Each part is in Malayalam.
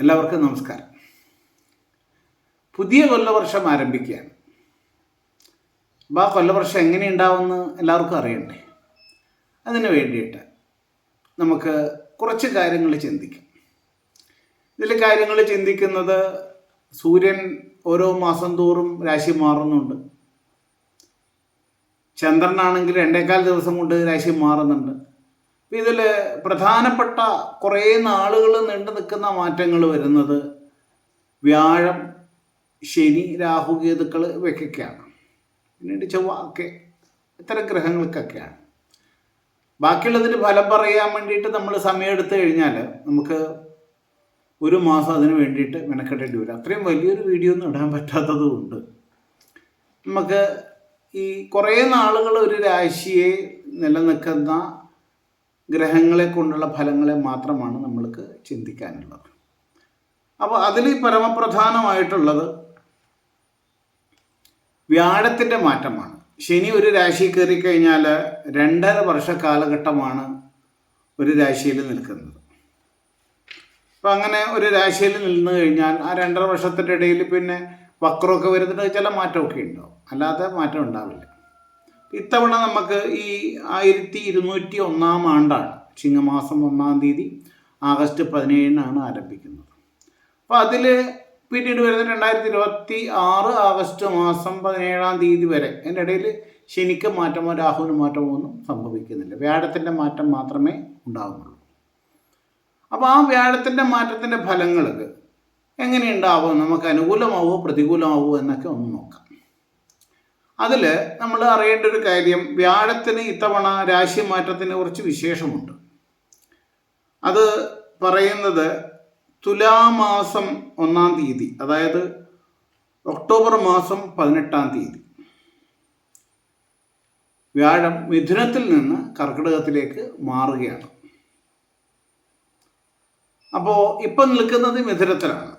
എല്ലാവർക്കും നമസ്കാരം. പുതിയ കൊല്ലവർഷം ആരംഭിക്കുകയാണ്. അപ്പോൾ ആ കൊല്ലവർഷം എങ്ങനെ ഉണ്ടാവുമെന്ന് എല്ലാവർക്കും അറിയണ്ടേ? അതിന് വേണ്ടിയിട്ട് നമുക്ക് കുറച്ച് കാര്യങ്ങൾ ചിന്തിക്കാം. ഇതിൽ കാര്യങ്ങൾ ചിന്തിക്കുന്നത് സൂര്യൻ ഓരോ മാസം തോറും രാശി മാറുന്നുണ്ട്. ചന്ദ്രനാണെങ്കിൽ രണ്ടേകാൽ ദിവസം കൊണ്ട് രാശി മാറുന്നുണ്ട്. ഇതിൽ പ്രധാനപ്പെട്ട കുറേ നാളുകൾ നീണ്ടു നിൽക്കുന്ന മാറ്റങ്ങൾ വരുന്നത് വ്യാഴം ശനി രാഹു കേതുക്കൾ ഇവയ്ക്കൊക്കെയാണ്. പിന്നീട് ചൊവ്വ ഒക്കെ ഇത്തരം ഗ്രഹങ്ങൾക്കൊക്കെയാണ്. ബാക്കിയുള്ളതിന് ഫലം പറയാൻ വേണ്ടിയിട്ട് നമ്മൾ സമയം എടുത്തു കഴിഞ്ഞാൽ നമുക്ക് ഒരു മാസം അതിന് വേണ്ടിയിട്ട് മെനക്കെട്ടേണ്ടി വരും. അത്രയും വലിയൊരു വീഡിയോ ഒന്നും ഇടാൻ പറ്റാത്തതുകൊണ്ട് നമുക്ക് ഈ കുറേ നാളുകൾ ഒരു രാശിയെ നിലനിൽക്കുന്ന ഗ്രഹങ്ങളെ കൊണ്ടുള്ള ഫലങ്ങളെ മാത്രമാണ് നമ്മൾക്ക് ചിന്തിക്കാനുള്ളത്. അപ്പോൾ അതിൽ പരമപ്രധാനമായിട്ടുള്ളത് വ്യാഴത്തിന്റെ മാറ്റമാണ്. ശനി ഒരു രാശി കയറി കഴിഞ്ഞാൽ രണ്ടര വർഷ കാലഘട്ടമാണ് ഒരു രാശിയിൽ നിൽക്കുന്നത്. അപ്പം അങ്ങനെ ഒരു രാശിയിൽ നിന്ന് കഴിഞ്ഞാൽ ആ രണ്ടര വർഷത്തിന്റെ ഇടയിൽ പിന്നെ വക്രമൊക്കെ വരുന്നുണ്ട് ചില മാറ്റമൊക്കെ ഉണ്ടാവും. അല്ലാതെ മാറ്റം ഉണ്ടാവില്ല. ഇത്തവണ നമുക്ക് ഈ ആയിരത്തി ഇരുന്നൂറ്റി ഒന്നാം ആണ്ടാണ്. ചിങ്ങമാസം ഒന്നാം തീയതി ആഗസ്റ്റ് പതിനേഴിനാണ് ആരംഭിക്കുന്നത്. അപ്പോൾ അതിൽ പിന്നീട് വരുന്ന രണ്ടായിരത്തി ഇരുപത്തി ആറ് ആഗസ്റ്റ് മാസം പതിനേഴാം തീയതി വരെ അതിന്റെ ഇടയിൽ ശനിക്ക് മാറ്റമോ രാഹുവിന് മാറ്റമോ ഒന്നും സംഭവിക്കുന്നില്ല. വ്യാഴത്തിന്റെ മാറ്റം മാത്രമേ ഉണ്ടാകുന്നുള്ളൂ അപ്പോൾ ആ വ്യാഴത്തിന്റെ മാറ്റത്തിന്റെ ഫലങ്ങൾക്ക് എങ്ങനെയുണ്ടാവും നമുക്ക് അനുകൂലമാവോ പ്രതികൂലമാവോ എന്നൊക്കെ ഒന്ന് നോക്കാം. അതിൽ നമ്മൾ അറിയേണ്ട ഒരു കാര്യം വ്യാഴത്തിന് ഇത്തവണ രാശി മാറ്റത്തിന് കുറച്ച് വിശേഷമുണ്ട്. അത് പറയുന്നത് തുലാമാസം ഒന്നാം തീയതി അതായത് ഒക്ടോബർ മാസം പതിനെട്ടാം തീയതി. വ്യാഴം മിഥുനത്തിൽ നിന്ന് കർക്കിടകത്തിലേക്ക് മാറുകയാണ്. അപ്പോൾ ഇപ്പം നിൽക്കുന്നത് മിഥുനത്തിലാണ്.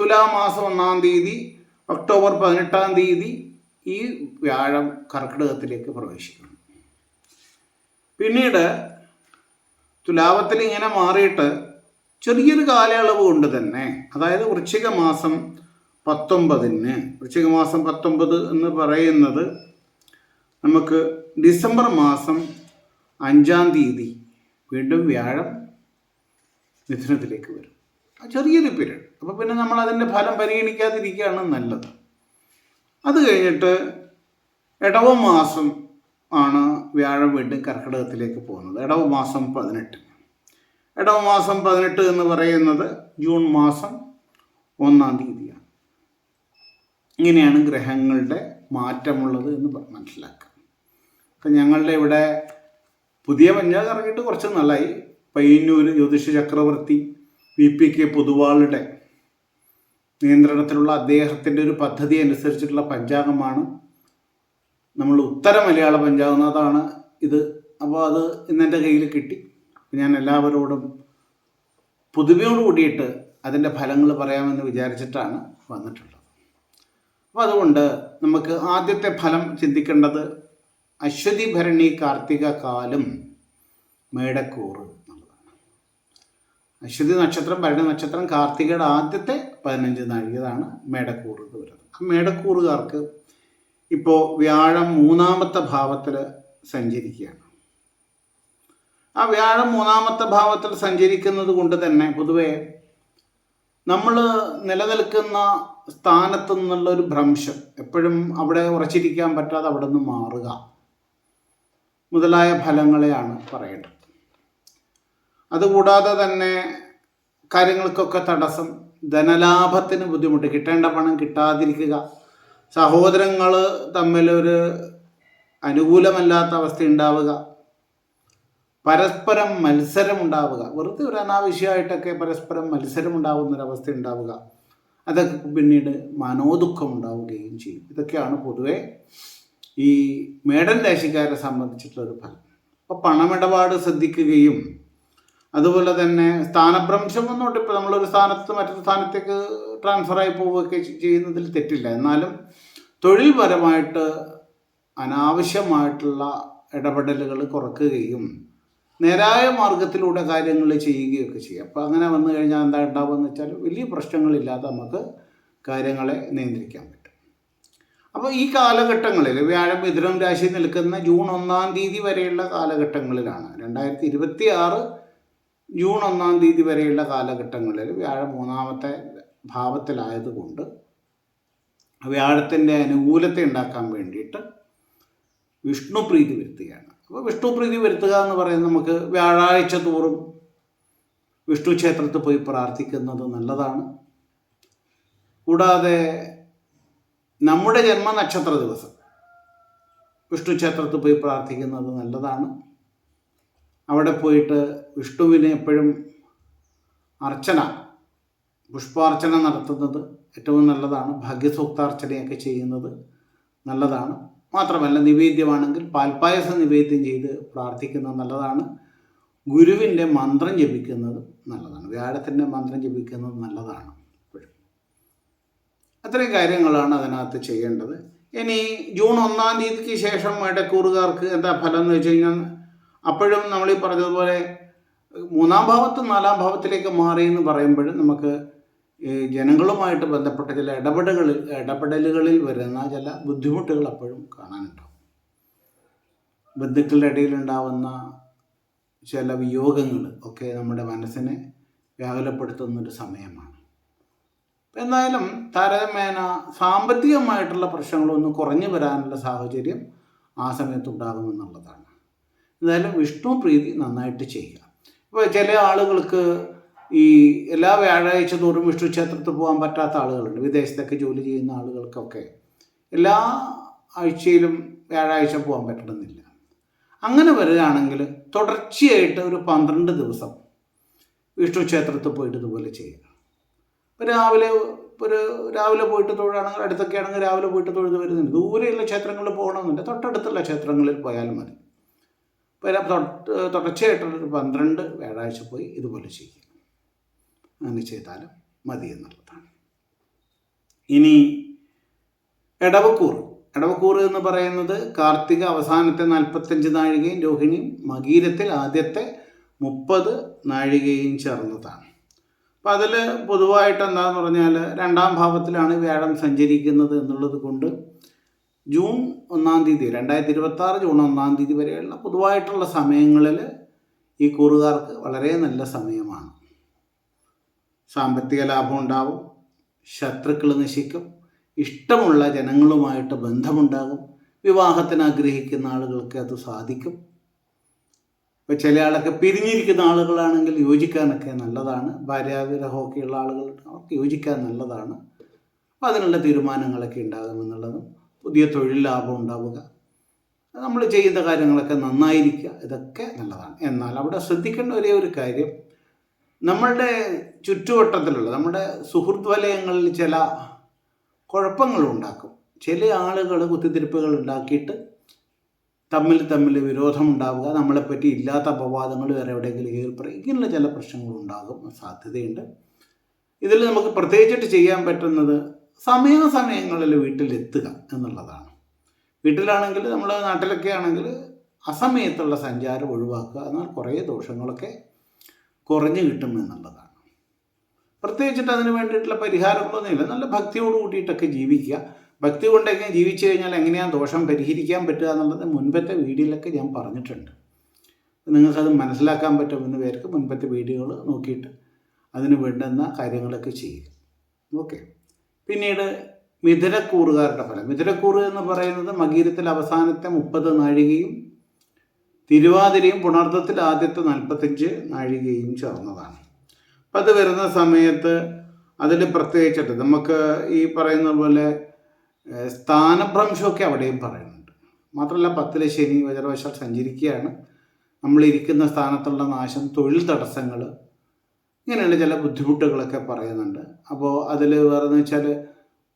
തുലാമാസം ഒന്നാം തീയതി ഒക്ടോബർ പതിനെട്ടാം തീയതി ഈ വ്യാഴം കർക്കിടകത്തിലേക്ക് പ്രവേശിക്കണം പിന്നീട് തുലാവത്തിൽ ഇങ്ങനെ മാറിയിട്ട് ചെറിയൊരു കാലയളവ് കൊണ്ട് തന്നെ അതായത് വൃശ്ചിക മാസം പത്തൊമ്പതിന് വൃശ്ചിക മാസം പത്തൊമ്പത് എന്ന് പറയുന്നത് നമുക്ക് ഡിസംബർ മാസം അഞ്ചാം തീയതി വീണ്ടും വ്യാഴം മിഥുനത്തിലേക്ക് വരും. ചെറിയൊരു പീരീഡ്. അപ്പോൾ പിന്നെ നമ്മൾ അതിന്റെ ഫലം പരിഗണിക്കാതിരിക്കുകയാണ് നല്ലത്. അത് കഴിഞ്ഞിട്ട് ഇടവ മാസം ആണ് വ്യാഴം വീണ്ടും കർക്കിടകത്തിലേക്ക് പോകുന്നത്. ഇടവ മാസം പതിനെട്ട്. ഇടവ മാസം പതിനെട്ട് എന്ന് പറയുന്നത് ജൂൺ മാസം ഒന്നാം തീയതിയാണ്. ഇങ്ങനെയാണ് ഗ്രഹങ്ങളുടെ മാറ്റമുള്ളത് എന്ന് മനസ്സിലാക്കുക. അപ്പം ഞങ്ങളുടെ ഇവിടെ പുതിയ പഞ്ചായത്ത് ഇറങ്ങിയിട്ട് കുറച്ച് നാളായി. പയ്യന്നൂർ ജ്യോതിഷ ചക്രവർത്തി വി പി കെ പൊതുവാളുടെ നിയന്ത്രണത്തിലുള്ള അദ്ദേഹത്തിന്റെ ഒരു പദ്ധതി അനുസരിച്ചിട്ടുള്ള പഞ്ചാംഗമാണ്. നമ്മൾ ഉത്തര മലയാള പഞ്ചാംഗം അതാണ് ഇത്. അപ്പോൾ അത് ഇന്നെന്റെ കയ്യിൽ കിട്ടി. ഞാൻ എല്ലാവരോടും പുതുമയോട് കൂടിയിട്ട് അതിന്റെ ഫലങ്ങൾ പറയാമെന്ന് വിചാരിച്ചിട്ടാണ് വന്നിട്ടുള്ളത്. അപ്പോൾ അതുകൊണ്ട് നമുക്ക് ആദ്യത്തെ ഫലം ചിന്തിക്കേണ്ടത് അശ്വതി ഭരണി കാർത്തിക കാലം മേടക്കൂറ്. അശ്വതി നക്ഷത്രം ഭരണി നക്ഷത്രം കാർത്തികയുടെ ആദ്യത്തെ പതിനഞ്ച് നാഴികതാണ് മേടക്കൂറ് എന്ന് ആ മേടക്കൂറുകാർക്ക് ഇപ്പോൾ വ്യാഴം മൂന്നാമത്തെ ഭാവത്തിൽ സഞ്ചരിക്കുകയാണ്. ആ വ്യാഴം മൂന്നാമത്തെ ഭാവത്തിൽ സഞ്ചരിക്കുന്നത് കൊണ്ട് തന്നെ പൊതുവെ നമ്മൾ നിലനിൽക്കുന്ന സ്ഥാനത്തു നിന്നുള്ള ഒരു ഭ്രംശം എപ്പോഴും അവിടെ ഉറച്ചിരിക്കാൻ പറ്റാതെ അവിടെ നിന്ന് മാറുക മുതലായ ഫലങ്ങളെയാണ് പറയേണ്ടത്. അതുകൂടാതെ തന്നെ കാര്യങ്ങൾക്കൊക്കെ തടസ്സം ധനലാഭത്തിന് ബുദ്ധിമുട്ട്. കിട്ടേണ്ട പണം കിട്ടാതിരിക്കുക. സഹോദരങ്ങൾ തമ്മിലൊരു അനുകൂലമല്ലാത്ത അവസ്ഥ ഉണ്ടാവുക. പരസ്പരം മത്സരമുണ്ടാവുക വെറുതെ ഒരു അനാവശ്യമായിട്ടൊക്കെ പരസ്പരം മത്സരം ഉണ്ടാവുന്ന ഒരവസ്ഥ ഉണ്ടാവുക. അതൊക്കെ പിന്നീട് മനോദുഃഖം ഉണ്ടാവുകയും ചെയ്യും. ഇതൊക്കെയാണ് പൊതുവെ ഈ മേടൻ രാശിക്കാരെ സംബന്ധിച്ചിട്ടുള്ള ഒരു ഫലം. അപ്പോൾ പണമിടപാട് ശ്രദ്ധിക്കുകയും അതുപോലെ തന്നെ സ്ഥാനഭ്രംശം എന്നുകൊണ്ട് ഇപ്പോൾ നമ്മളൊരു സ്ഥാനത്ത് മറ്റൊരു സ്ഥാനത്തേക്ക് ട്രാൻസ്ഫർ ആയി പോവുകയൊക്കെ ചെയ്യുന്നതിൽ തെറ്റില്ല. എന്നാലും തൊഴിൽപരമായിട്ട് അനാവശ്യമായിട്ടുള്ള ഇടപെടലുകൾ കുറക്കുകയും നേരായ മാർഗത്തിലൂടെ കാര്യങ്ങൾ ചെയ്യുകയൊക്കെ ചെയ്യും. അപ്പോൾ അങ്ങനെ വന്നു കഴിഞ്ഞാൽ എന്താ ഉണ്ടാവുമെന്ന് വെച്ചാൽ വലിയ പ്രശ്നങ്ങളില്ലാതെ നമുക്ക് കാര്യങ്ങളെ നിയന്ത്രിക്കാൻ പറ്റും. അപ്പോൾ ഈ കാലഘട്ടങ്ങളിൽ വ്യാഴം മിഥുനം രാശി നിൽക്കുന്ന ജൂൺ ഒന്നാം തീയതി വരെയുള്ള കാലഘട്ടങ്ങളിലാണ്. രണ്ടായിരത്തി ഇരുപത്തി ആറ് ജൂൺ ഒന്നാം തീയതി വരെയുള്ള കാലഘട്ടങ്ങളിൽ വ്യാഴം മൂന്നാമത്തെ ഭാവത്തിലായതുകൊണ്ട് വ്യാഴത്തിന്റെ അനുകൂലത്തെ ഉണ്ടാക്കാൻ വേണ്ടിയിട്ട് വിഷ്ണു പ്രീതി വരുത്തുകയാണ്. അപ്പോൾ വിഷ്ണു പ്രീതി വരുത്തുക എന്ന് പറയുന്നത് നമുക്ക് വ്യാഴാഴ്ച തോറും വിഷ്ണു ക്ഷേത്രത്തിൽ പോയി പ്രാർത്ഥിക്കുന്നത് നല്ലതാണ്. കൂടാതെ നമ്മുടെ ജന്മനക്ഷത്ര ദിവസം വിഷ്ണു ക്ഷേത്രത്തിൽ പോയി പ്രാർത്ഥിക്കുന്നത് നല്ലതാണ്. അവിടെ പോയിട്ട് വിഷ്ണുവിനെ എപ്പോഴും അർച്ചന പുഷ്പാർച്ചന നടത്തുന്നത് ഏറ്റവും നല്ലതാണ്. ഭാഗ്യസൂക്താർച്ചനയൊക്കെ ചെയ്യുന്നത് നല്ലതാണ്. മാത്രമല്ല നിവേദ്യമാണെങ്കിൽ പാൽപ്പായസം നിവേദ്യം ചെയ്ത് പ്രാർത്ഥിക്കുന്നത് നല്ലതാണ്. ഗുരുവിന്റെ മന്ത്രം ജപിക്കുന്നത് നല്ലതാണ്. വ്യാഴത്തിന്റെ മന്ത്രം ജപിക്കുന്നത് നല്ലതാണ് എപ്പോഴും അത്രയും കാര്യങ്ങളാണ് അതിനകത്ത് ചെയ്യേണ്ടത്. ഇനി ജൂൺ ഒന്നാം തീയതിക്ക് ശേഷം ഇടക്കൂറുകാർക്ക് എന്താ ഫലം എന്ന് വെച്ച് കഴിഞ്ഞാൽ അപ്പോഴും നമ്മൾ ഈ പറഞ്ഞതുപോലെ മൂന്നാം ഭാവത്തും നാലാം ഭാവത്തിലേക്ക് മാറി എന്ന് പറയുമ്പോഴും നമുക്ക് ജനങ്ങളുമായിട്ട് ബന്ധപ്പെട്ട ചില ഇടപെടലുകളിൽ ഇടപെടലുകളിൽ വരുന്ന ചില ബുദ്ധിമുട്ടുകൾ അപ്പോഴും കാണാനുണ്ടാവും. ബന്ധുക്കളുടെ ഇടയിലുണ്ടാവുന്ന ചില വിയോഗങ്ങൾ ഒക്കെ നമ്മുടെ മനസ്സിനെ വ്യാകുലപ്പെടുത്തുന്നൊരു സമയമാണ്. എന്തായാലും താരതമ്യേന സാമ്പത്തികമായിട്ടുള്ള പ്രശ്നങ്ങളൊന്നും കുറഞ്ഞു വരാനുള്ള സാഹചര്യം ആ സമയത്ത് ഉണ്ടാകുമെന്നുള്ളതാണ് എന്തായാലും വിഷ്ണു പ്രീതി നന്നായിട്ട് ചെയ്യുക. ഇപ്പോൾ ചില ആളുകൾക്ക് ഈ എല്ലാ വ്യാഴാഴ്ച തോറും വിഷ്ണു ക്ഷേത്രത്തിൽ പോകാൻ പറ്റാത്ത ആളുകളുണ്ട്. വിദേശത്തൊക്കെ ജോലി ചെയ്യുന്ന ആളുകൾക്കൊക്കെ എല്ലാ ആഴ്ചയിലും വ്യാഴാഴ്ച പോകാൻ പറ്റണമെന്നില്ല. അങ്ങനെ വരികയാണെങ്കിൽ തുടർച്ചയായിട്ട് ഒരു പന്ത്രണ്ട് ദിവസം വിഷ്ണു ക്ഷേത്രത്തിൽ പോയിട്ട് ഇതുപോലെ ചെയ്യുക ഇപ്പോൾ രാവിലെ ഒരു രാവിലെ പോയിട്ട് തൊഴുകയാണെങ്കിൽ അടുത്തൊക്കെ ആണെങ്കിൽ രാവിലെ പോയിട്ട് തൊഴുത് വരുന്നുണ്ട്. ദൂരെയുള്ള ക്ഷേത്രങ്ങളിൽ പോകണമെന്നില്ല. തൊട്ടടുത്തുള്ള ക്ഷേത്രങ്ങളിൽ പോയാൽ മതി. ഇപ്പോൾ തൊട്ട് തുടർച്ചയായിട്ടുള്ളൊരു പന്ത്രണ്ട് വ്യാഴാഴ്ച പോയി ഇതുപോലെ ചെയ്യുക അങ്ങനെ ചെയ്താലും മതി എന്നുള്ളതാണ്. ഇനി എടവക്കൂർ എടവക്കൂർ എന്ന് പറയുന്നത് കാർത്തിക അവസാനത്തെ നാൽപ്പത്തഞ്ച് നാഴികയും രോഹിണിയും മകീരത്തിൽ ആദ്യത്തെ മുപ്പത് നാഴികയും ചേർന്നതാണ്. അപ്പം അതിൽ പൊതുവായിട്ട് എന്താണെന്ന് പറഞ്ഞാൽ രണ്ടാം ഭാവത്തിലാണ് വ്യാഴം സഞ്ചരിക്കുന്നത് എന്നുള്ളത് കൊണ്ട് ജൂൺ ഒന്നാം തീയതി രണ്ടായിരത്തി ഇരുപത്തി ആറ് ജൂൺ ഒന്നാം തീയതി വരെയുള്ള പൊതുവായിട്ടുള്ള സമയങ്ങളിൽ ഈ കൂറുകാർക്ക് വളരെ നല്ല സമയമാണ്. സാമ്പത്തിക ലാഭം ഉണ്ടാവും ശത്രുക്കൾ നശിക്കും ഇഷ്ടമുള്ള ജനങ്ങളുമായിട്ട് ബന്ധമുണ്ടാകും വിവാഹത്തിന് ആഗ്രഹിക്കുന്ന ആളുകൾക്ക് അത് സാധിക്കും. ഇപ്പോൾ ചില ആളൊക്കെ പിരിഞ്ഞിരിക്കുന്ന ആളുകളാണെങ്കിൽ യോജിക്കാനൊക്കെ നല്ലതാണ്. ഭാര്യാവിരഹമൊക്കെയുള്ള ആളുകൾ അവർക്ക് യോജിക്കാൻ നല്ലതാണ്. അപ്പോൾ അതിനുള്ള തീരുമാനങ്ങളൊക്കെ ഉണ്ടാകുമെന്നുള്ളതും പുതിയ തൊഴിൽ ലാഭം ഉണ്ടാവുക. നമ്മൾ ചെയ്യുന്ന കാര്യങ്ങളൊക്കെ നന്നായിരിക്കുക. ഇതൊക്കെ നല്ലതാണ്. എന്നാൽ അവിടെ ശ്രദ്ധിക്കേണ്ട ഒരേ ഒരു കാര്യം നമ്മളുടെ ചുറ്റുവട്ടത്തിലുള്ള നമ്മുടെ സുഹൃത്ത് വലയങ്ങളിൽ ചില കുഴപ്പങ്ങൾ ഉണ്ടാക്കും. ചില ആളുകൾ കുത്തിത്തിരിപ്പുകൾ ഉണ്ടാക്കിയിട്ട് തമ്മിൽ തമ്മിൽ വിരോധമുണ്ടാവുക നമ്മളെപ്പറ്റി ഇല്ലാത്ത അപവാദങ്ങൾ വേറെ എവിടെയെങ്കിലും ഏർപ്പെടുക ഇങ്ങനെയുള്ള ചില പ്രശ്നങ്ങളുണ്ടാകും സാധ്യതയുണ്ട്. ഇതിൽ നമുക്ക് പ്രത്യേകിച്ചിട്ട് ചെയ്യാൻ പറ്റുന്നത് സമയാസമയങ്ങളിൽ വീട്ടിലെത്തുക എന്നുള്ളതാണ്. വീട്ടിലാണെങ്കിൽ നമ്മൾ നാട്ടിലൊക്കെ ആണെങ്കിൽ അസമയത്തുള്ള സഞ്ചാരം ഒഴിവാക്കുക എന്നാൽ കുറേ ദോഷങ്ങളൊക്കെ കുറഞ്ഞു കിട്ടും എന്നുള്ളതാണ്. പ്രത്യേകിച്ചിട്ട് അതിന് വേണ്ടിയിട്ടുള്ള പരിഹാരങ്ങളൊന്നുമില്ല നല്ല ഭക്തിയോട് കൂട്ടിയിട്ടൊക്കെ ജീവിക്കുക. ഭക്തി കൊണ്ടൊക്കെ ജീവിച്ചു കഴിഞ്ഞാൽ എങ്ങനെയാണ് ദോഷം പരിഹരിക്കാൻ പറ്റുക എന്നുള്ളത് മുൻപത്തെ വീഡിയോയിലൊക്കെ ഞാൻ പറഞ്ഞിട്ടുണ്ട്. നിങ്ങൾക്കത് മനസ്സിലാക്കാൻ പറ്റുമെന്ന് പേർക്ക് മുൻപത്തെ വീഡിയോകൾ നോക്കിയിട്ട് അതിന് വേണ്ടുന്ന കാര്യങ്ങളൊക്കെ ചെയ്യുക. ഓക്കെ. പിന്നീട് മിഥുനക്കൂറുകാരുടെ ഫലം. മിഥുനക്കൂറ് എന്ന് പറയുന്നത് മകീരത്തിൽ അവസാനത്തെ മുപ്പത് നാഴികയും തിരുവാതിരയും പുണർത്തത്തിൽ ആദ്യത്തെ നാൽപ്പത്തഞ്ച് നാഴികയും ചേർന്നതാണ്. അപ്പം അത് വരുന്ന സമയത്ത് അതിൽ പ്രത്യേകിച്ചിട്ട് നമുക്ക് ഈ പറയുന്ന പോലെ സ്ഥാനഭ്രംശമൊക്കെ അവിടെയും പറയുന്നുണ്ട്. മാത്രമല്ല പത്തിലെ ശനി വജ്രവശാൽ സഞ്ചരിക്കുകയാണ്. നമ്മളിരിക്കുന്ന സ്ഥാനത്തുള്ള നാശം തൊഴിൽ തടസ്സങ്ങൾ ഇങ്ങനെയുള്ള ചില ബുദ്ധിമുട്ടുകളൊക്കെ പറയുന്നുണ്ട്. അപ്പോൾ അതിൽ വേറെന്ന് വെച്ചാൽ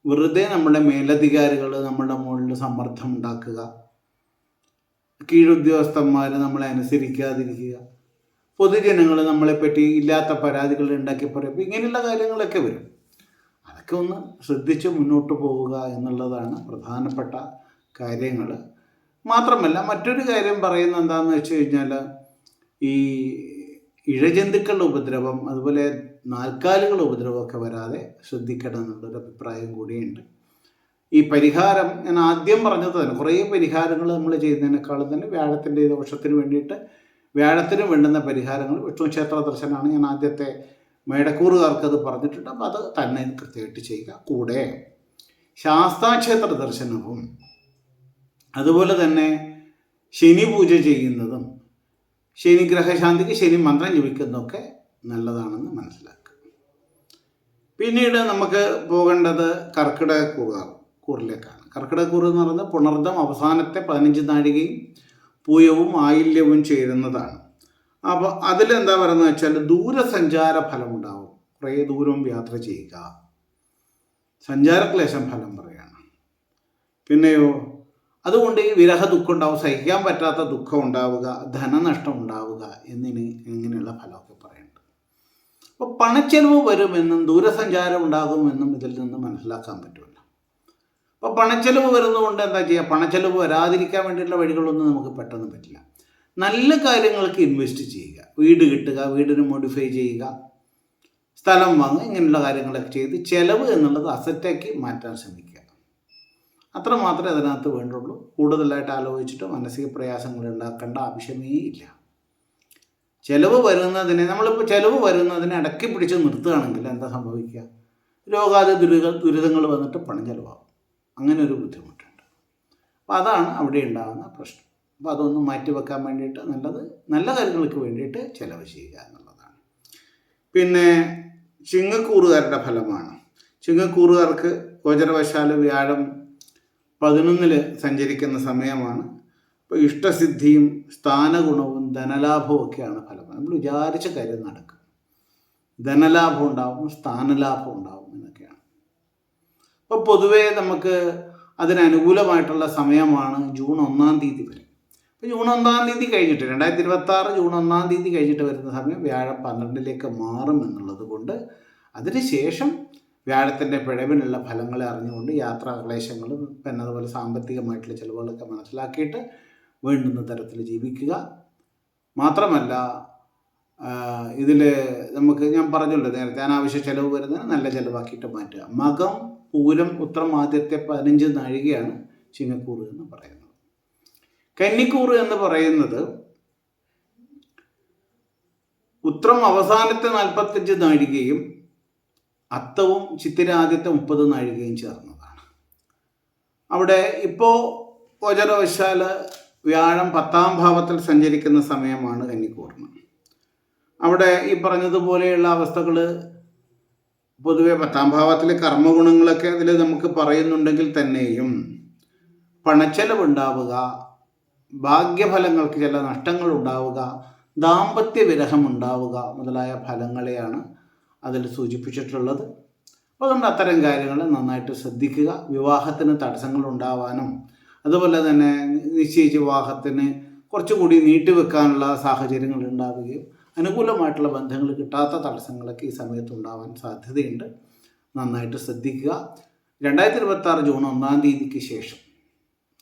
വെറുതെ നമ്മുടെ മേലധികാരികൾ നമ്മുടെ മുകളിൽ സമ്മർദ്ദം ഉണ്ടാക്കുക. കീഴുദ്യോഗസ്ഥന്മാർ നമ്മളെ അനുസരിക്കാതിരിക്കുക. പൊതുജനങ്ങൾ നമ്മളെപ്പറ്റി ഇല്ലാത്ത പരാതികൾ ഉണ്ടാക്കി പറയും ഇങ്ങനെയുള്ള കാര്യങ്ങളൊക്കെ വരും. അതൊക്കെ ഒന്ന് ശ്രദ്ധിച്ച് മുന്നോട്ട് പോവുക എന്നുള്ളതാണ് പ്രധാനപ്പെട്ട കാര്യങ്ങൾ മാത്രമല്ല മറ്റൊരു കാര്യം പറയുന്നത് എന്താണെന്ന് വെച്ച് കഴിഞ്ഞാൽ ഈ ഇഴജന്തുക്കളുടെ ഉപദ്രവം അതുപോലെ നാൽക്കാലികളുടെ ഉപദ്രവമൊക്കെ വരാതെ ശ്രദ്ധിക്കണം എന്നുള്ളൊരു അഭിപ്രായം കൂടിയുണ്ട്. ഈ പരിഹാരം ഞാൻ ആദ്യം പറഞ്ഞത് തന്നെ കുറേ പരിഹാരങ്ങൾ നമ്മൾ ചെയ്യുന്നതിനേക്കാളും തന്നെ വ്യാഴത്തിന്റെ ദോഷത്തിന് വേണ്ടിയിട്ട് വ്യാഴത്തിന് വേണ്ടുന്ന പരിഹാരങ്ങൾ വിഷ്ണു ക്ഷേത്ര ദർശനമാണ് ഞാൻ ആദ്യത്തെ മേടക്കൂറുകാർക്ക് അത് പറഞ്ഞിട്ടുണ്ട്. അപ്പോൾ അത് തന്നെ കൃത്യമായിട്ട് ചെയ്യുക. കൂടെ ശാസ്താക്ഷേത്ര ദർശനവും അതുപോലെ തന്നെ ശനി പൂജ ചെയ്യുന്നതും ശനി ഗ്രഹശാന്തിക്ക് ശനി മന്ത്രം ജപിക്കുന്നതൊക്കെ നല്ലതാണെന്ന് മനസ്സിലാക്കുക. പിന്നീട് നമുക്ക് പോകേണ്ടത് കർക്കിടക കൂറ കൂറിലേക്കാണ്. കർക്കിടക കൂറ് എന്ന് പറയുന്നത് പുണർദം അവസാനത്തെ പതിനഞ്ച് നാഴികയും പൂയവും ആയില്യവും ചേരുന്നതാണ്. അപ്പോൾ അതിലെന്താ പറയുന്നത് വെച്ചാൽ ദൂരസഞ്ചാര ഫലം ഉണ്ടാവും കുറേ ദൂരം യാത്ര ചെയ്യുക. സഞ്ചാരക്ലേശം ഫലം പറയാണ് പിന്നെയോ? അതുകൊണ്ട് ഈ വിരഹ ദുഃഖം ഉണ്ടാവും സഹിക്കാൻ പറ്റാത്ത ദുഃഖം ഉണ്ടാവുക ധനനഷ്ടം ഉണ്ടാവുക എന്നിന് ഇങ്ങനെയുള്ള ഫലമൊക്കെ പറയുന്നുണ്ട്. അപ്പോൾ പണച്ചെലവ് വരുമെന്നും ദൂരസഞ്ചാരം ഉണ്ടാകുമെന്നും ഇതിൽ നിന്ന് മനസ്സിലാക്കാൻ പറ്റുമല്ല. അപ്പോൾ പണച്ചെലവ് വരുന്നതുകൊണ്ട് എന്താ ചെയ്യുക? പണച്ചെലവ് വരാതിരിക്കാൻ വേണ്ടിയിട്ടുള്ള വഴികളൊന്നും നമുക്ക് പെട്ടെന്ന് പറ്റില്ല. നല്ല കാര്യങ്ങൾക്ക് ഇൻവെസ്റ്റ് ചെയ്യുക. വീട് കിട്ടുക വീടിന് മോഡിഫൈ ചെയ്യുക സ്ഥലം വാങ്ങുക ഇങ്ങനെയുള്ള കാര്യങ്ങളൊക്കെ ചെയ്ത് ചിലവ് എന്നുള്ളത് അസറ്റാക്കി മാറ്റാൻ ശ്രമിക്കുക. അത്ര മാത്രമേ അതിനകത്ത് വേണ്ടുള്ളൂ. കൂടുതലായിട്ട് ആലോചിച്ചിട്ട് മാനസിക പ്രയാസങ്ങൾ ഉണ്ടാക്കേണ്ട ആവശ്യമേ ഇല്ല. ചിലവ് വരുന്നതിനെ നമ്മളിപ്പോൾ ചിലവ് വരുന്നതിനെ അടക്കി പിടിച്ച് നിർത്തുകയാണെങ്കിൽ എന്താ സംഭവിക്കുക? രോഗാതി ദുരിത ദുരിതങ്ങൾ വന്നിട്ട് പണം ചിലവാകും. അങ്ങനെ ഒരു ബുദ്ധിമുട്ടുണ്ട്. അപ്പോൾ അതാണ് അവിടെ ഉണ്ടാകുന്ന പ്രശ്നം. അപ്പോൾ അതൊന്ന് മാറ്റിവെക്കാൻ വേണ്ടിയിട്ട് നല്ലത് നല്ല കാര്യങ്ങൾക്ക് വേണ്ടിയിട്ട് ചിലവ് ചെയ്യുക എന്നുള്ളതാണ്. പിന്നെ ചിങ്ങക്കൂറുകാരുടെ ഫലമാണ്. ചിങ്ങക്കൂറുകാർക്ക് ഗോചരവശാല വ്യാഴം പതിനൊന്നിൽ സഞ്ചരിക്കുന്ന സമയമാണ്. അപ്പോൾ ഇഷ്ടസിദ്ധിയും സ്ഥാനഗുണവും ധനലാഭവും ഒക്കെയാണ് ഫലം. നമ്മൾ വിചാരിച്ച കാര്യം നടക്കും. ധനലാഭം ഉണ്ടാവും സ്ഥാനലാഭം ഉണ്ടാവും എന്നൊക്കെയാണ്. അപ്പോൾ പൊതുവേ നമുക്ക് അതിനനുകൂലമായിട്ടുള്ള സമയമാണ് ജൂൺ ഒന്നാം തീയതി വരെ. അപ്പോൾ ജൂൺ ഒന്നാം തീയതി കഴിഞ്ഞിട്ട് രണ്ടായിരത്തി ഇരുപത്തി ആറ് ജൂൺ ഒന്നാം തീയതി കഴിഞ്ഞിട്ട് വരുന്ന സമയം വ്യാഴം പന്ത്രണ്ടിലേക്ക് മാറും എന്നുള്ളത് കൊണ്ട് അതിനുശേഷം വ്യാഴത്തിന്റെ പിഴവിനുള്ള ഫലങ്ങൾ അറിഞ്ഞുകൊണ്ട് യാത്രാ ക്ലേശങ്ങളും പിന്നെ അതുപോലെ സാമ്പത്തികമായിട്ടുള്ള ചിലവുകളൊക്കെ മനസ്സിലാക്കിയിട്ട് വേണ്ടുന്ന തരത്തിൽ ജീവിക്കുക. മാത്രമല്ല ഇതിൽ നമുക്ക് ഞാൻ പറഞ്ഞല്ലോ നേരത്തെ അനാവശ്യ ചിലവ് വരുന്നതിന് നല്ല ചിലവാക്കിയിട്ട് മാറ്റുക. മകം പൂരം ഉത്രം ആദ്യത്തെ പതിനഞ്ച് നാഴികയാണ് ചിങ്ങക്കൂറ് എന്ന് പറയുന്നത്. കന്നിക്കൂറ് എന്ന് പറയുന്നത് ഉത്രം അവസാനത്തെ നാൽപ്പത്തഞ്ച് നാഴികയും അത്തവും ചിത്തിര ആദ്യത്തെ മുപ്പത് നാഴികയും ചേർന്നതാണ്. അവിടെ ഇപ്പോൾ ഗോചരവശാൽ വ്യാഴം പത്താം ഭാവത്തിൽ സഞ്ചരിക്കുന്ന സമയമാണ് കന്നിക്കൂർമ്മ. അവിടെ ഈ പറഞ്ഞതുപോലെയുള്ള അവസ്ഥകൾ പൊതുവെ പത്താം ഭാവത്തിലെ കർമ്മഗുണങ്ങളൊക്കെ അതിൽ നമുക്ക് പറയുന്നുണ്ടെങ്കിൽ തന്നെയും പണച്ചെലവുണ്ടാവുക ഭാഗ്യഫലങ്ങൾക്ക് ചില നഷ്ടങ്ങൾ ഉണ്ടാവുക ദാമ്പത്യ വിരഹം ഉണ്ടാവുക മുതലായ ഫലങ്ങളെയാണ് അതിൽ സൂചിപ്പിച്ചിട്ടുള്ളത്. അതുകൊണ്ട് അത്തരം കാര്യങ്ങൾ നന്നായിട്ട് ശ്രദ്ധിക്കുക. വിവാഹത്തിന് തടസ്സങ്ങൾ ഉണ്ടാവാനും അതുപോലെ തന്നെ നിശ്ചയിച്ച വിവാഹത്തിന് കുറച്ചുകൂടി നീട്ടിവെക്കാനുള്ള സാഹചര്യങ്ങൾ ഉണ്ടാവുകയും അനുകൂലമായിട്ടുള്ള ബന്ധങ്ങൾ കിട്ടാത്ത തടസ്സങ്ങളൊക്കെ ഈ സമയത്ത് ഉണ്ടാവാൻ സാധ്യതയുണ്ട്. നന്നായിട്ട് ശ്രദ്ധിക്കുക. രണ്ടായിരത്തി ഇരുപത്തി ആറ് ജൂൺ ഒന്നാം തീയതിക്ക് ശേഷം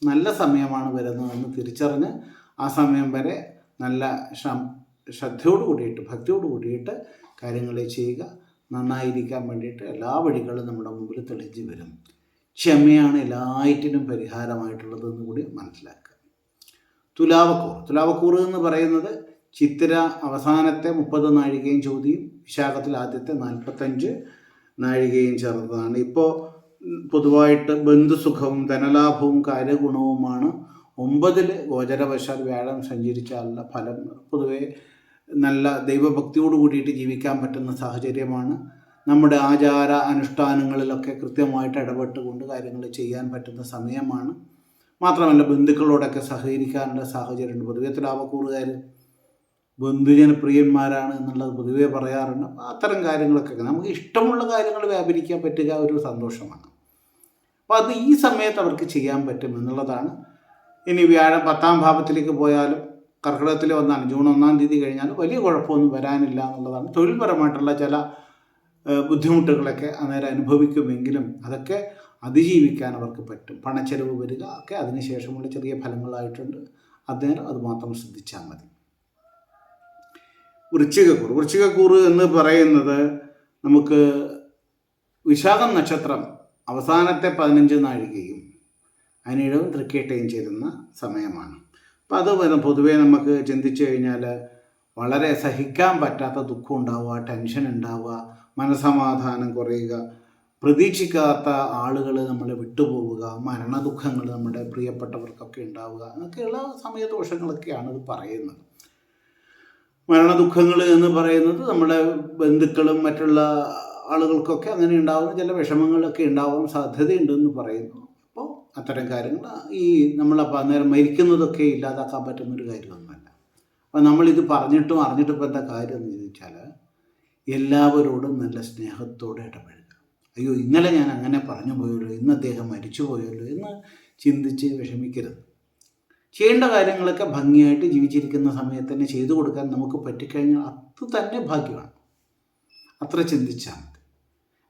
നല്ല സമയമാണ് വരുന്നതെന്ന് തിരിച്ചറിഞ്ഞ് ആ സമയം വരെ നല്ല ശ്രദ്ധയോട് കൂടിയിട്ട് ഭക്തിയോട് കൂടിയിട്ട് കാര്യങ്ങൾ ചെയ്യുക നന്നായിരിക്കാൻ വേണ്ടിയിട്ട് എല്ലാ വഴികളും നമ്മുടെ മുമ്പിൽ തെളിഞ്ഞു വരും. ക്ഷമയാണ് എല്ലാറ്റിനും പരിഹാരമായിട്ടുള്ളതെന്ന് കൂടി മനസ്സിലാക്കുക. തുലാവക്കൂർ. തുലാവക്കൂർ എന്ന് പറയുന്നത് ചിത്തിര അവസാനത്തെ മുപ്പത് നാഴികയും ചോദ്യം വിശാഖത്തിൽ ആദ്യത്തെ നാൽപ്പത്തഞ്ച് നാഴികയും ചേർന്നതാണ്. ഇപ്പോൾ പൊതുവായിട്ട് ബന്ധുസുഖവും ധനലാഭവും കാര്യഗുണവുമാണ് ഒമ്പതിൽ ഗോചരവശാൽ വ്യാഴം സഞ്ചരിച്ചാലുള്ള ഫലം. പൊതുവെ നല്ല ദൈവഭക്തിയോട് കൂടിയിട്ട് ജീവിക്കാൻ പറ്റുന്ന സാഹചര്യമാണ്. നമ്മുടെ ആചാര അനുഷ്ഠാനങ്ങളിലൊക്കെ കൃത്യമായിട്ട് ഇടപെട്ടുകൊണ്ട് കാര്യങ്ങൾ ചെയ്യാൻ പറ്റുന്ന സമയമാണ്. മാത്രമല്ല ബന്ധുക്കളോടൊക്കെ സഹകരിക്കാനുള്ള സാഹചര്യമുണ്ട്. പൊതുവെ തുലാവക്കൂറുകാർ ബന്ധുജനപ്രിയന്മാരാണ് എന്നുള്ളത് പൊതുവേ പറയാറുണ്ട്. അത്തരം കാര്യങ്ങളൊക്കെ നമുക്ക് ഇഷ്ടമുള്ള കാര്യങ്ങൾ വ്യാപരിക്കാൻ പറ്റുക ഒരു സന്തോഷമാണ്. അപ്പോൾ അത് ഈ സമയത്ത് അവർക്ക് ചെയ്യാൻ പറ്റും എന്നുള്ളതാണ്. ഇനി വ്യാഴം പത്താം ഭാവത്തിലേക്ക് പോയാലും കർക്കിടകത്തിൽ വന്നാണ്. ജൂൺ ഒന്നാം തീയതി കഴിഞ്ഞാൽ വലിയ കുഴപ്പമൊന്നും വരാനില്ല എന്നുള്ളതാണ്. തൊഴിൽപരമായിട്ടുള്ള ചില ബുദ്ധിമുട്ടുകളൊക്കെ അന്നേരം അനുഭവിക്കുമെങ്കിലും അതൊക്കെ അതിജീവിക്കാൻ അവർക്ക് പറ്റും. പണച്ചെലവ് വരിക ഒക്കെ അതിനുശേഷമുള്ള ചെറിയ ഫലങ്ങളായിട്ടുണ്ട്. അന്നേരം അത് മാത്രം ശ്രദ്ധിച്ചാൽ മതി. വൃശ്ചികക്കൂറ്. വൃശ്ചികക്കൂറ് എന്ന് പറയുന്നത് നമുക്ക് വിശാഖം നക്ഷത്രം അവസാനത്തെ പതിനഞ്ച് നാഴികയും അനിഴവും തൃക്കേട്ടയും ചേരുന്ന സമയമാണ്. അപ്പം അത് വരും. പൊതുവേ നമുക്ക് ചിന്തിച്ചു കഴിഞ്ഞാൽ വളരെ സഹിക്കാൻ പറ്റാത്ത ദുഃഖം ഉണ്ടാവുക ടെൻഷൻ ഉണ്ടാവുക മനസമാധാനം കുറയുക പ്രതീക്ഷിക്കാത്ത ആളുകൾ നമ്മൾ വിട്ടുപോവുക മരണദുഃഖങ്ങൾ നമ്മുടെ പ്രിയപ്പെട്ടവർക്കൊക്കെ ഉണ്ടാവുക എന്നൊക്കെയുള്ള സമയദോഷങ്ങളൊക്കെയാണ് ഇത് പറയുന്നത്. മരണദുഃഖങ്ങൾ എന്ന് പറയുന്നത് നമ്മുടെ ബന്ധുക്കളും മറ്റുള്ള ആളുകൾക്കൊക്കെ അങ്ങനെ ഉണ്ടാവുന്ന ചില വിഷമങ്ങളൊക്കെ ഉണ്ടാവാൻ സാധ്യതയുണ്ടെന്ന് പറയുന്നു. അത്തരം കാര്യങ്ങൾ ഈ നമ്മളപ്പോൾ അന്നേരം മരിക്കുന്നതൊക്കെ ഇല്ലാതാക്കാൻ പറ്റുന്നൊരു കാര്യമൊന്നുമല്ല. അപ്പം നമ്മളിത് പറഞ്ഞിട്ടും അറിഞ്ഞിട്ടും ഇപ്പോൾ എന്താ കാര്യം എന്ന് ചോദിച്ചാൽ എല്ലാവരോടും നല്ല സ്നേഹത്തോടെ ഇടപഴകുക. അയ്യോ ഇന്നലെ ഞാൻ അങ്ങനെ പറഞ്ഞു പോയല്ലോ ഇന്ന് അദ്ദേഹം മരിച്ചു പോയല്ലോ എന്ന് ചിന്തിച്ച് വിഷമിക്കരുത്. ചെയ്യേണ്ട കാര്യങ്ങളൊക്കെ ഭംഗിയായിട്ട് ജീവിച്ചിരിക്കുന്ന സമയത്ത് തന്നെ ചെയ്തു കൊടുക്കാൻ നമുക്ക് പറ്റിക്കഴിഞ്ഞാൽ അത് തന്നെ ഭാഗ്യമാണ്. അത്ര ചിന്തിച്ചാൽ മതി.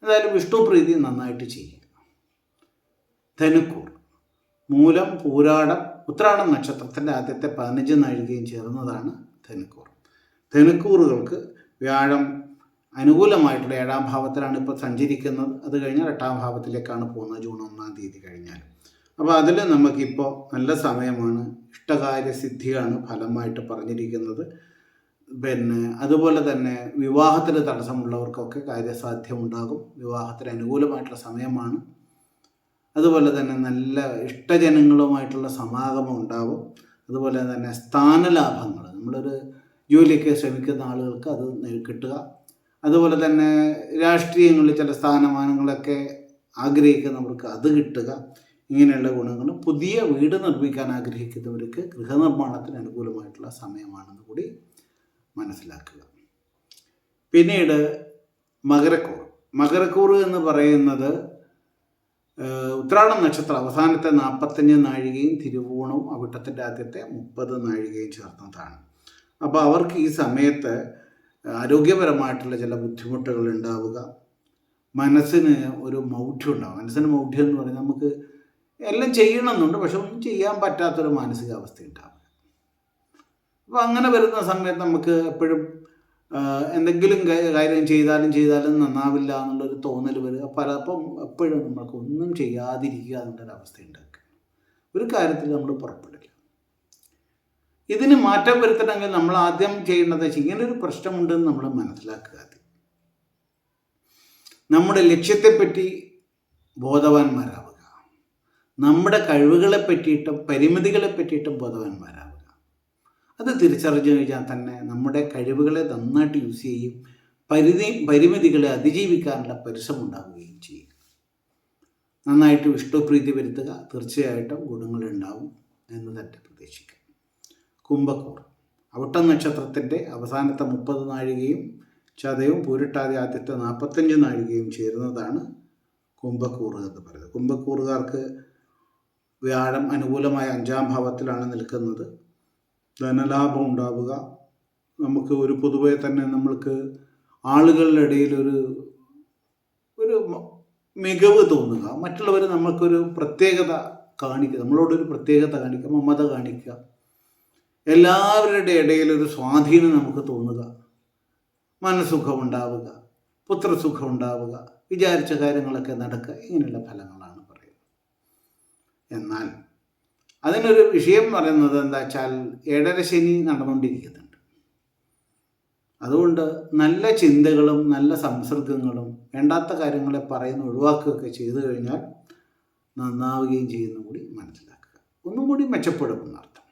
എന്തായാലും വിഷ്ണുപ്രീതി നന്നായിട്ട് ചെയ്യുക. ധനുക്കൂർ മൂലം പൂരാടം ഉത്രാടം നക്ഷത്രത്തിന്റെ ആദ്യത്തെ പതിനഞ്ച് നാഴികയും ചേർന്നതാണ് ധനുക്കൂർ. ധനുക്കൂറുകൾക്ക് വ്യാഴം അനുകൂലമായിട്ടുള്ള ഏഴാം ഭാവത്തിലാണ് ഇപ്പോൾ സഞ്ചരിക്കുന്നത്. അത് കഴിഞ്ഞാൽ എട്ടാം ഭാവത്തിലേക്കാണ് പോകുന്നത്. ജൂൺ ഒന്നാം തീയതി കഴിഞ്ഞാൽ. അപ്പോൾ അതിൽ നമുക്കിപ്പോൾ നല്ല സമയമാണ്. ഇഷ്ടകാര്യ സിദ്ധിയാണ് ഫലമായിട്ട് പറഞ്ഞിരിക്കുന്നത്. പിന്നെ അതുപോലെ തന്നെ വിവാഹത്തിന് തടസ്സമുള്ളവർക്കൊക്കെ കാര്യസാധ്യമുണ്ടാകും. വിവാഹത്തിന് അനുകൂലമായിട്ടുള്ള സമയമാണ്. അതുപോലെ തന്നെ നല്ല ഇഷ്ടജനങ്ങളുമായിട്ടുള്ള സമാഗമം ഉണ്ടാവും. അതുപോലെ തന്നെ സ്ഥാനലാഭങ്ങൾ. നമ്മളൊരു ജോലിയൊക്കെ ശ്രമിക്കുന്ന ആളുകൾക്ക് അത് കിട്ടുക. അതുപോലെ തന്നെ രാഷ്ട്രീയങ്ങളിൽ ചില സ്ഥാനമാനങ്ങളൊക്കെ ആഗ്രഹിക്കുന്നവർക്ക് അത് കിട്ടുക. ഇങ്ങനെയുള്ള ഗുണങ്ങളും പുതിയ വീട് നിർമ്മിക്കാൻ ആഗ്രഹിക്കുന്നവർക്ക് ഗൃഹനിർമ്മാണത്തിന് അനുകൂലമായിട്ടുള്ള സമയമാണെന്ന് കൂടി മനസ്സിലാക്കുക. പിന്നീട് മകരക്കൂർ മകരക്കൂർ എന്ന് പറയുന്നത് ഉത്രാടം നക്ഷത്രം അവസാനത്തെ നാൽപ്പത്തഞ്ച് നാഴികയും തിരുവോണവും അവിട്ടത്തിന്റെ ആദ്യത്തെ മുപ്പത് നാഴികയും ചേർന്നതാണ്. അപ്പോൾ അവർക്ക് ഈ സമയത്ത് ആരോഗ്യപരമായിട്ടുള്ള ചില ബുദ്ധിമുട്ടുകൾ ഉണ്ടാവുക. മനസ്സിന് ഒരു മൗഢ്യം ഉണ്ടാവും മനസ്സിന് മൗഢ്യം എന്ന് പറഞ്ഞാൽ നമുക്ക് എല്ലാം ചെയ്യണമെന്നുണ്ട് പക്ഷെ ഒന്നും ചെയ്യാൻ പറ്റാത്തൊരു മാനസികാവസ്ഥ ഉണ്ടാവുക. അപ്പോൾ അങ്ങനെ വരുന്ന സമയത്ത് നമുക്ക് എപ്പോഴും എന്തെങ്കിലും കാര്യം ചെയ്താലും ചെയ്താലും നന്നാവില്ല എന്നുള്ളൊരു തോന്നൽ വരിക. പലപ്പം എപ്പോഴും നമ്മൾക്ക് ഒന്നും ചെയ്യാതിരിക്കുക എന്നുള്ളൊരു അവസ്ഥ ഉണ്ടാക്കുക. ഒരു കാര്യത്തിൽ നമ്മൾ പുറപ്പെടില്ല. ഇതിന് മാറ്റം വരുത്തണമെങ്കിൽ നമ്മൾ ആദ്യം ചെയ്യേണ്ടത് വെച്ചാൽ ഇങ്ങനെ ഒരു പ്രശ്നമുണ്ടെന്ന് നമ്മൾ മനസ്സിലാക്കുക നമ്മുടെ ലക്ഷ്യത്തെപ്പറ്റി ബോധവാന്മാരാവുക. നമ്മുടെ കഴിവുകളെ പറ്റിയിട്ടും പരിമിതികളെ പറ്റിയിട്ടും ബോധവാന്മാരാവുക. അത് തിരിച്ചറിഞ്ഞു കഴിഞ്ഞാൽ തന്നെ നമ്മുടെ കഴിവുകളെ നന്നായിട്ട് യൂസ് ചെയ്യും പരിധി പരിമിതികളെ അതിജീവിക്കാനുള്ള പരിശ്രമം ഉണ്ടാവുകയും ചെയ്യും. നന്നായിട്ട് വിഷ്ണുപ്രീതി വരുത്തുക തീർച്ചയായിട്ടും ഗുണങ്ങളുണ്ടാവും എന്ന് തന്നെ പ്രതീക്ഷിക്കാം. കുംഭക്കൂർ. അവട്ടം നക്ഷത്രത്തിന്റെ അവസാനത്തെ മുപ്പത് നാഴികയും ചതയും പൂരിട്ടാതെ ആദ്യത്തെ നാൽപ്പത്തഞ്ച് നാഴികയും ചേരുന്നതാണ് കുംഭക്കൂറ് എന്ന് പറയുന്നത്. കുംഭക്കൂറുകാർക്ക് വ്യാഴം അനുകൂലമായ അഞ്ചാം ഭാവത്തിലാണ് നിൽക്കുന്നത്. ധനലാഭം ഉണ്ടാവുക. നമുക്ക് ഒരു പൊതുവെ തന്നെ നമ്മൾക്ക് ആളുകളുടെ ഇടയിൽ ഒരു ഒരു മികവ് തോന്നുക. മറ്റുള്ളവർ നമുക്കൊരു പ്രത്യേകത കാണിക്കുക. നമ്മളോടൊരു പ്രത്യേകത കാണിക്കുക മമത കാണിക്കുക. എല്ലാവരുടെ ഇടയിൽ ഒരു സ്വാധീനം നമുക്ക് തോന്നുക. മനസ്സുഖം ഉണ്ടാവുക പുത്രസുഖം ഉണ്ടാവുക വിചാരിച്ച കാര്യങ്ങളൊക്കെ നടക്കുക. ഇങ്ങനെയുള്ള ഫലങ്ങളാണ് പറയുന്നത്. എന്നാൽ അതിനൊരു വിഷയം പറയുന്നത് എന്താ വെച്ചാൽ ഏഴര ശനി നടന്നുകൊണ്ടിരിക്കുന്നുണ്ട്. അതുകൊണ്ട് നല്ല ചിന്തകളും നല്ല സംസർഗങ്ങളും വേണ്ടാത്ത കാര്യങ്ങളെ പറയുന്ന ഒഴിവാക്കുകയൊക്കെ ചെയ്തു കഴിഞ്ഞാൽ നന്നാവുകയും ചെയ്യുന്ന കൂടി മനസ്സിലാക്കുക. ഒന്നും കൂടി മെച്ചപ്പെടും അർത്ഥം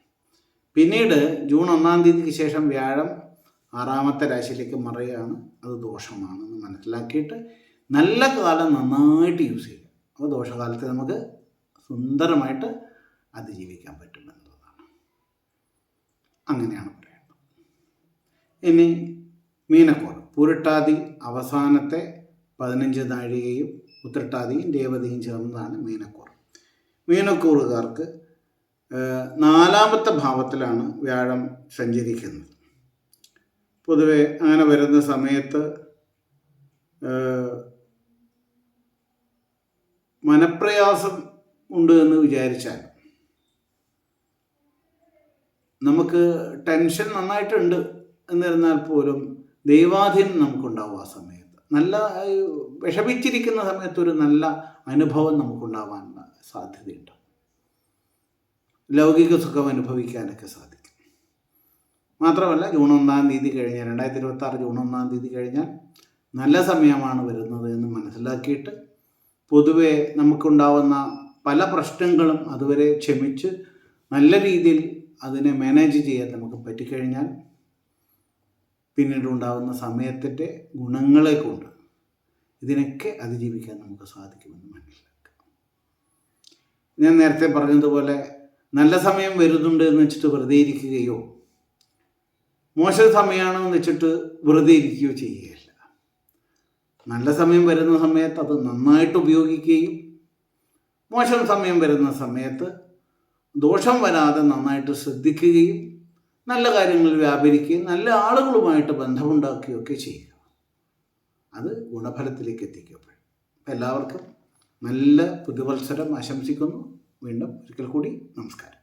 പിന്നീട് ജൂൺ ഒന്നാം തീയതിക്ക് ശേഷം വ്യാഴം ആറാമത്തെ രാശിയിലേക്ക് മറയുകയാണ്. അത് ദോഷമാണെന്ന് മനസ്സിലാക്കിയിട്ട് നല്ല കാലം നന്നായിട്ട് യൂസ് ചെയ്യുക. അപ്പോൾ ദോഷകാലത്തെ നമുക്ക് സുന്ദരമായിട്ട് അതിജീവിക്കാൻ പറ്റുമെന്നുള്ളതാണ് അങ്ങനെയാണ് പറയുന്നത്. ഇനി മീനക്കോർ പുരട്ടാതി അവസാനത്തെ പതിനഞ്ച് നാഴികയും ഉത്രട്ടാതിയും രേവതിയും ചേർന്നതാണ് മീനക്കൂർ മീനക്കൂറുകാർക്ക് നാലാമത്തെ ഭാവത്തിലാണ് വ്യാഴം സഞ്ചരിക്കുന്നത്. പൊതുവെ അങ്ങനെ വരുന്ന സമയത്ത് മനപ്രയാസം ഉണ്ട് എന്ന് വിചാരിച്ചാൽ നമുക്ക് ടെൻഷൻ നന്നായിട്ടുണ്ട് എന്നിരുന്നാൽ പോലും ദൈവാധീനം നമുക്കുണ്ടാവും ആ സമയത്ത്. നല്ല വിഷമിച്ചിരിക്കുന്ന സമയത്ത് ഒരു നല്ല അനുഭവം നമുക്കുണ്ടാവാൻ സാധ്യതയുണ്ട്. ലൗകിക സുഖം അനുഭവിക്കാനൊക്കെ സാധിക്കും. മാത്രമല്ല ജൂൺ ഒന്നാം തീയതി കഴിഞ്ഞാൽ രണ്ടായിരത്തി ഇരുപത്തി ആറ് ജൂൺ ഒന്നാം തീയതി കഴിഞ്ഞാൽ നല്ല സമയമാണ് വരുന്നത് എന്ന് മനസ്സിലാക്കിയിട്ട് പൊതുവെ നമുക്കുണ്ടാവുന്ന പല പ്രശ്നങ്ങളും അതുവരെ ക്ഷമിച്ച് നല്ല രീതിയിൽ അതിനെ മാനേജ് ചെയ്യാൻ നമുക്ക് പറ്റിക്കഴിഞ്ഞാൽ പിന്നീട് ഉണ്ടാകുന്ന സമയത്തിന്റെ ഗുണങ്ങളെ കൊണ്ട് ഇതിനൊക്കെ അതിജീവിക്കാൻ നമുക്ക് സാധിക്കുമെന്ന് മനസ്സിലാക്കാം. ഞാൻ നേരത്തെ പറഞ്ഞതുപോലെ നല്ല സമയം വരുന്നുണ്ട് എന്ന് വെച്ചിട്ട് വെറുതെ ഇരിക്കുകയോ മോശം സമയമാണോ എന്ന് വെച്ചിട്ട് വെറുതെ ഇരിക്കുകയോ ചെയ്യുകയല്ല. നല്ല സമയം വരുന്ന സമയത്ത് അത് നന്നായിട്ട് ഉപയോഗിക്കുകയും മോശം സമയം വരുന്ന സമയത്ത് ദോഷം വരാതെ നന്നായിട്ട് ശ്രദ്ധിക്കുകയും നല്ല കാര്യങ്ങൾ വ്യാപരിക്കുകയും നല്ല ആളുകളുമായിട്ട് ബന്ധമുണ്ടാക്കുകയൊക്കെ ചെയ്യുക. അത് ഗുണഫലത്തിലേക്ക് എത്തിക്കുക എല്ലാവർക്കും നല്ല പുതുവത്സരം ആശംസിക്കുന്നു. വീണ്ടും ഒരിക്കൽ കൂടി നമസ്കാരം.